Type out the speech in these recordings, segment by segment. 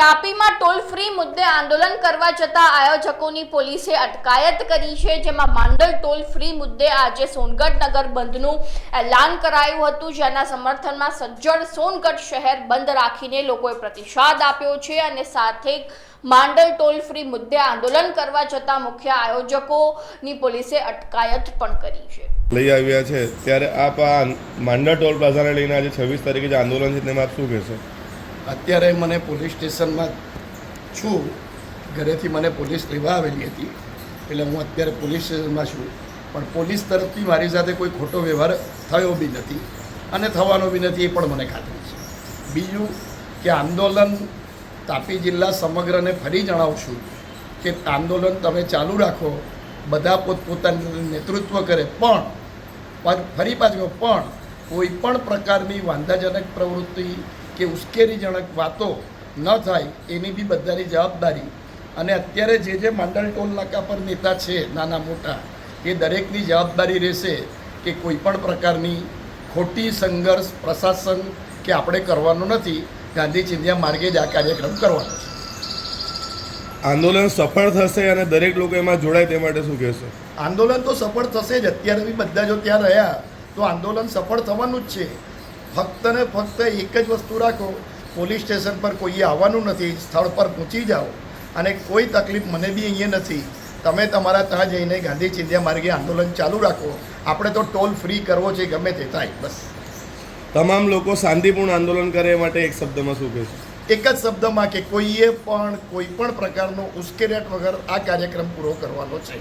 તાપીમાં toll free મુદ્દે આંદોલન કરવા જતા આયોજકોની પોલીસે અટકાયત કરી છે, જેમાં માંડલ ટોલ ફ્રી મુદ્દે આજે સોનગઢ નગર બંધનું એલાન કરાયું હતું, જેના સમર્થનમાં સજ્જડ સોનગઢ શહેર બંધ રાખીને લોકોએ પ્રતિસાદ આપ્યો છે અને સાથે માંડલ ટોલ ફ્રી મુદ્દે આંદોલન કરવા જતા મુખ્ય આયોજકોની પોલીસે અટકાયત પણ કરી છે. લઈ આવ્યા છે. ત્યારે આપ આ માંડલ ટોલ પ્લાઝાને લઈને આજે છવ્વીસ તારીખે જે આંદોલન છે તેમાં આપ શું કહેશો? અત્યારે મને પોલીસ સ્ટેશનમાં છું. ઘરેથી મને પોલીસ લેવા આવેલી હતી. એટલે હું અત્યારે પોલીસ સ્ટેશનમાં છું. પણ પોલીસ તરફથી મારી સાથે કોઈ ખોટો વ્યવહાર થયો બી નથી. અને થવાનો બી નથી એ પણ મને ખાતરી છે. બીજું કે આંદોલન તાપી જિલ્લા સમગ્રને ફરી જણાવું છું કે આંદોલન તમે ચાલુ રાખો. બધા પોતપોતાનું નેતૃત્વ કરે. પણ, ફરી પાછું, પણ કોઈ પણ પ્રકારની વાંધાજનક પ્રવૃત્તિ કે ઉશ્કેરીજનક વાતો ન થાય એની બી બધાની જવાબદારી. અને અત્યારે જે જે મંડળ ટોલ નાકા પર નેતા છે નાના મોટા એ દરેકની જવાબદારી રહેશે કે કોઈ પણ પ્રકારની ખોટી સંઘર્ષ પ્રશાસન કે આપણે કરવાનું નથી. ગાંધી ચિંધ્યા માર્ગે જ આ કાર્યક્રમ કરવાનો છે. આંદોલન સફળ થશે અને દરેક લોકો એમાં જોડાય તે માટે શું કહેશો? આંદોલન તો સફળ થશે જ. અત્યારે બી બધા જો ત્યાં રહ્યા તો આંદોલન સફળ થવાનું જ છે. ફક્ત ને ફક્ત એક જ વસ્તુ રાખો પોલીસ સ્ટેશન પર કોઈએ આવવાનું નથી સ્થળ પર પહોંચી જાઓ. અને કોઈ તકલીફ મને બી અહીંયા નથી. તમે તમારા ત્યાં જઈને ગાંધી ચિંધ્યા માર્ગે આંદોલન ચાલુ રાખો. આપણે તો ટોલ ફ્રી કરવો છે ગમે તે થાય બસ. તમામ લોકો શાંતિપૂર્ણ આંદોલન કરે માટે એક શબ્દમાં શું કહેશો? એક જ શબ્દમાં કે કોઈએ પણ કોઈ પણ પ્રકારનો ઉશ્કેરાટ વગર આ કાર્યક્રમ પૂરો કરવાનો છે.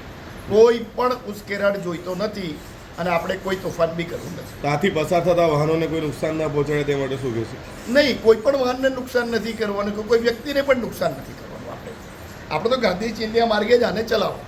કોઈ પણ ઉશ્કેરાટ જોઈતો નથી. અને આપણે કોઈ તોફાન બી કરવું નથી. ત્યાંથી પસાર થતા વાહનોને કોઈ નુકસાન ના પહોંચાડે તે માટે શું કહેશું? નહીં કોઈ પણ વાહનને નુકસાન નથી કરવાનું કોઈ વ્યક્તિને પણ નુકસાન નથી કરવાનું આપણે. આપણે તો ગાંધી ચિંધ્યા માર્ગે જ આને ચલાવો.